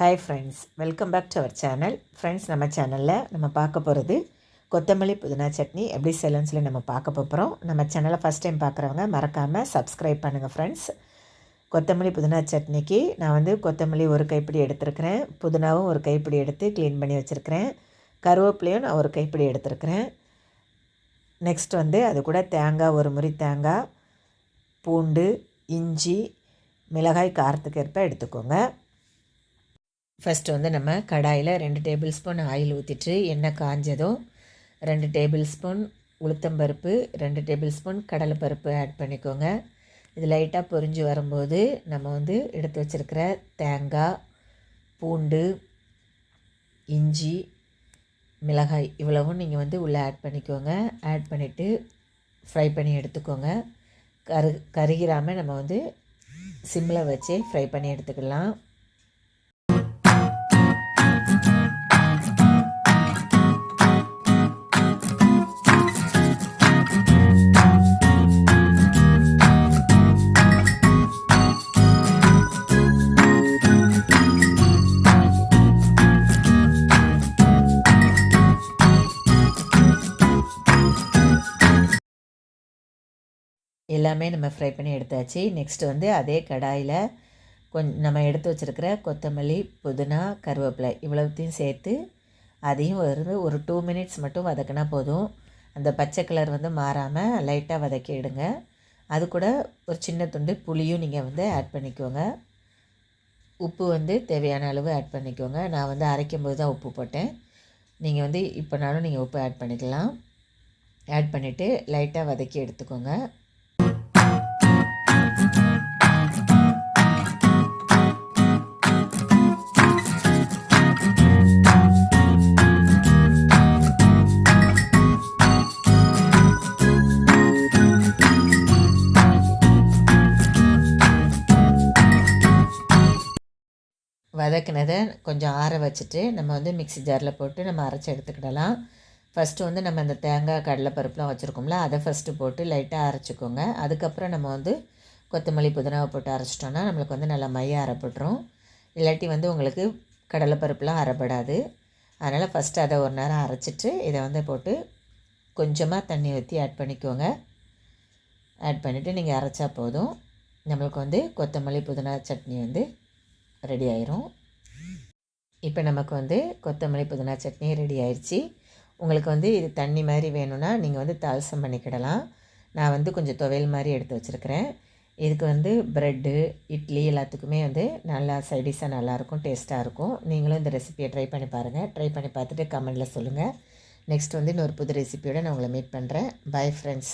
Hi friends welcome back to our channel friends நம்ம சேனலில் நம்ம பார்க்க போகிறது கொத்தமல்லி புதினா சட்னி எப்படி செய்யலாம்னு சொல்லி நம்ம பார்க்க போகிறோம் நம்ம சேனலை ஃபஸ்ட் டைம் பார்க்குறவங்க மறக்காமல் சப்ஸ்கிரைப் பண்ணுங்கள் ஃப்ரெண்ட்ஸ் கொத்தமல்லி புதினா சட்னிக்கு நான் வந்து கொத்தமல்லி ஒரு கைப்பிடி எடுத்துருக்கிறேன். புதினாவும் ஒரு கைப்பிடி எடுத்து க்ளீன் பண்ணி வச்சுருக்கிறேன். கருவேப்பிலையும் நான் ஒரு கைப்பிடி எடுத்துருக்கிறேன். நெக்ஸ்ட் வந்து அது கூட தேங்காய் ஒரு முறி தேங்காய் பூண்டு இஞ்சி மிளகாய் காரத்துக்கு ஏற்ப எடுத்துக்கோங்க. ஃபஸ்ட்டு வந்து நம்ம கடாயில் ரெண்டு டேபிள் ஸ்பூன் ஆயில் ஊற்றிட்டு எண்ணெய் காஞ்சதும் ரெண்டு டேபிள் ஸ்பூன் உளுத்தம்பருப்பு ரெண்டு டேபிள் ஸ்பூன் கடலைப்பருப்பு ஆட் பண்ணிக்கோங்க. இது லைட்டாக பொரிஞ்சு வரும்போது நம்ம வந்து எடுத்து வச்சுருக்கிற தேங்காய் பூண்டு இஞ்சி மிளகாய் இவ்வளவும் நீங்கள் வந்து உள்ளே ஆட் பண்ணிக்கோங்க. ஆட் பண்ணிவிட்டு ஃப்ரை பண்ணி எடுத்துக்கோங்க. கரு கருகிராமல் நம்ம வந்து சிம்மில் வச்சு ஃப்ரை பண்ணி எடுத்துக்கலாம். எல்லாமே நம்ம ஃப்ரை பண்ணி எடுத்தாச்சு. நெக்ஸ்ட் வந்து அதே கடாயில் கொஞ்சம் நம்ம எடுத்து வச்சுருக்கிற கொத்தமல்லி புதினா கருவேப்பிலை இவ்வளோத்தையும் சேர்த்து அதையும் ஒரு ஒரு டூ மினிட்ஸ் மட்டும் வதக்கினா போதும். அந்த பச்சை கலர் வந்து மாறாமல் லைட்டாக வதக்கி எடுங்க. அது கூட ஒரு சின்ன துண்டு புளியும் நீங்கள் வந்து ஆட் பண்ணிக்கோங்க. உப்பு வந்து தேவையான அளவு ஆட் பண்ணிக்கோங்க. நான் வந்து அரைக்கும் போது தான் உப்பு போட்டேன். நீங்கள் வந்து இப்போனாலும் நீங்கள் உப்பு ஆட் பண்ணிக்கலாம். ஆட் பண்ணிவிட்டு லைட்டாக வதக்கி எடுத்துக்கோங்க. வதக்கினதை கொஞ்சம் ஆற வச்சுட்டு நம்ம வந்து மிக்ஸி ஜாரில் போட்டு நம்ம அரைச்சி எடுத்துக்கிடலாம். ஃபஸ்ட்டு வந்து நம்ம அந்த தேங்காய் கடலைப்பருப்புலாம் வச்சுருக்கோம்ல அதை ஃபஸ்ட்டு போட்டு லைட்டாக அரைச்சிக்கோங்க. அதுக்கப்புறம் நம்ம வந்து கொத்தமல்லி புதினாவை போட்டு அரைச்சிட்டோன்னா நம்மளுக்கு வந்து நல்லா மைய அரைப்பட்டுரும். இல்லாட்டி வந்து உங்களுக்கு கடலைப்பருப்புலாம் அரைப்படாது. அதனால் ஃபஸ்ட்டு அதை ஒரு நேரம் அரைச்சிட்டு இதை வந்து போட்டு கொஞ்சமாக தண்ணி ஊற்றி ஆட் பண்ணிக்கோங்க. ஆட் பண்ணிவிட்டு நீங்கள் அரைச்சா போதும். நம்மளுக்கு வந்து கொத்தமல்லி புதினா சட்னி வந்து ரெடி ஆயிரும். இப்போ நமக்கு வந்து கொத்தமல்லி புதினா சட்னி ரெடி ஆயிடுச்சு உங்களுக்கு வந்து இது தண்ணி மாதிரி வேணும்னா நீங்கள் வந்து தால்சம் பண்ணிக்கிடலாம். நான் வந்து கொஞ்சம் துவையல் மாதிரி எடுத்து வச்சுருக்கிறேன். இதுக்கு வந்து ப்ரெட்டு இட்லி எல்லாத்துக்குமே வந்து நல்லா சைடிஷாக நல்லாயிருக்கும் டேஸ்ட்டாக இருக்கும் நீங்களும் இந்த ரெசிபியை ட்ரை பண்ணி பாருங்கள் ட்ரை பண்ணி பார்த்துட்டு கமெண்டில் சொல்லுங்கள் நெக்ஸ்ட் வந்து இன்னொரு புது ரெசிபியோடு நான் உங்களை மீட் பண்ணுறேன் பை ஃப்ரெண்ட்ஸ்